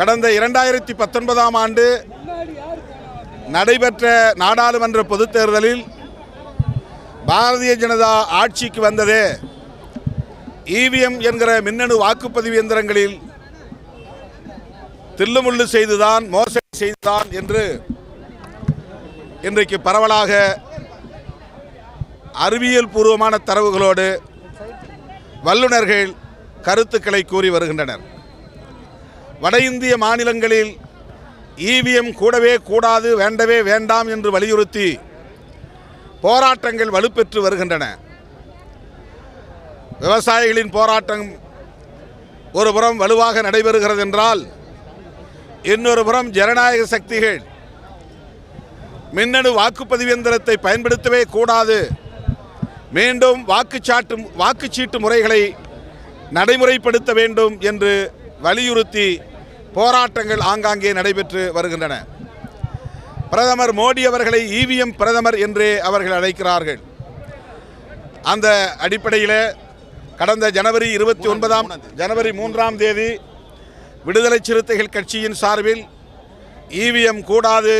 கடந்த இரண்டாயிரத்தி பத்தொன்பதாம் ஆண்டு நடைபெற்ற நாடாளுமன்ற பொதுத் தேர்தலில் பாரதிய ஜனதா ஆட்சிக்கு வந்ததே இவிஎம் என்கிற மின்னணு வாக்குப்பதிவு இயந்திரங்களில் தில்லுமுள்ளு செய்துதான் மோசடி செய்துதான் என்று இன்றைக்கு பரவலாக அறிவியல் பூர்வமான தரவுகளோடு வல்லுநர்கள் கருத்துக்களை கூறி வருகின்றனர். வட இந்திய மாநிலங்களில் இவிஎம் கூடவே கூடாது வேண்டவே வேண்டாம் என்று வலியுறுத்தி போராட்டங்கள் வலுப்பெற்று வருகின்றன. விவசாயிகளின் போராட்டம் ஒரு புறம் வலுவாக நடைபெறுகிறது என்றால் இன்னொரு புறம் ஜனநாயக சக்திகள் மின்னணு வாக்குப்பதிவு எந்திரத்தை பயன்படுத்தவே கூடாது. மீண்டும் வாக்குச்சாட்டு வாக்குச்சீட்டு முறைகளை நடைமுறைப்படுத்த வேண்டும் என்று வலியுறுத்தி போராட்டங்கள் ஆங்காங்கே நடைபெற்று வருகின்றன. பிரதமர் மோடி அவர்களை இவிஎம் பிரதமர் என்றே அவர்கள் அழைக்கிறார்கள். அந்த அடிப்படையில் கடந்த ஜனவரி இருபத்தி ஒன்பதாம் ஜனவரி மூன்றாம் தேதி விடுதலை சிறுத்தைகள் கட்சியின் சார்பில் இவிஎம் கூடாது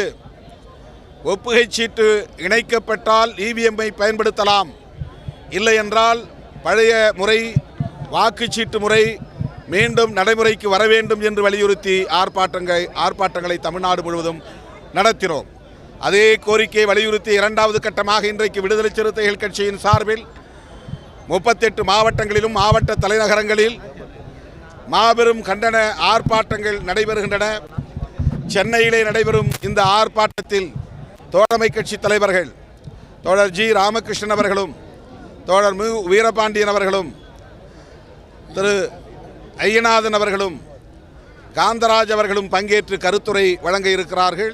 ஒப்புகை சீட்டு இணைக்கப்பட்டால் இவிஎம்மை பயன்படுத்தலாம். இல்லை என்றால் பழைய முறை வாக்குச்சீட்டு முறை மீண்டும் நடைமுறைக்கு வர வேண்டும் என்று வலியுறுத்தி ஆர்ப்பாட்டங்கள் ஆர்ப்பாட்டங்களை தமிழ்நாடு முழுவதும் நடத்தினோம். அதே கோரிக்கையை வலியுறுத்தி இரண்டாவது கட்டமாக இன்றைக்கு விடுதலை சிறுத்தைகள் கட்சியின் சார்பில் முப்பத்தெட்டு மாவட்டங்களிலும் மாவட்ட தலைநகரங்களில் மாபெரும் கண்டன ஆர்ப்பாட்டங்கள் நடைபெறுகின்றன. சென்னையிலே நடைபெறும் இந்த ஆர்ப்பாட்டத்தில் தோழமை கட்சி தலைவர்கள் தோழர் ஜி ராமகிருஷ்ணன் அவர்களும் தோழர் மு. வீரபாண்டியன் அவர்களும் திரு ஐயநாதன் அவர்களும் காந்தராஜ் அவர்களும் பங்கேற்று கருத்துரை வழங்க இருக்கிறார்கள்.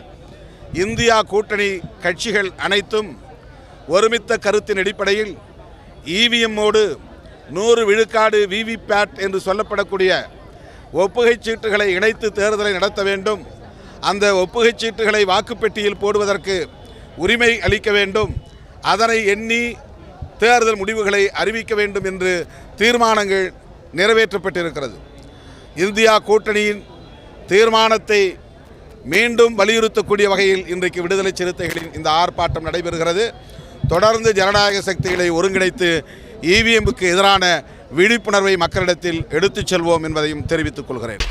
இந்தியா கூட்டணி கட்சிகள் அனைத்தும் ஒருமித்த கருத்தின் அடிப்படையில் இவிஎம்மோடு நூறு விழுக்காடு விவிபேட் என்று சொல்லப்படக்கூடிய ஒப்புகைச் சீட்டுகளை இணைத்து தேர்தலை நடத்த வேண்டும். அந்த ஒப்புகைச் சீட்டுகளை வாக்குப்பெட்டியில் போடுவதற்கு உரிமை அளிக்க வேண்டும். அதனை எண்ணி தேர்தல் முடிவுகளை அறிவிக்க வேண்டும் என்று தீர்மானங்கள் நிறைவேற்றப்பட்டிருக்கிறது. இந்தியா கூட்டணியின் தீர்மானத்தை மீண்டும் வலியுறுத்தக்கூடிய வகையில் இன்றைக்கு விடுதலை சிறுத்தைகளின் இந்த ஆர்ப்பாட்டம் நடைபெறுகிறது. தொடர்ந்து ஜனநாயக சக்திகளை ஒருங்கிணைத்து இவிஎம்முக்கு எதிரான விழிப்புணர்வை மக்களிடத்தில் எடுத்துச் செல்வோம் என்பதையும் தெரிவித்துக் கொள்கிறேன்.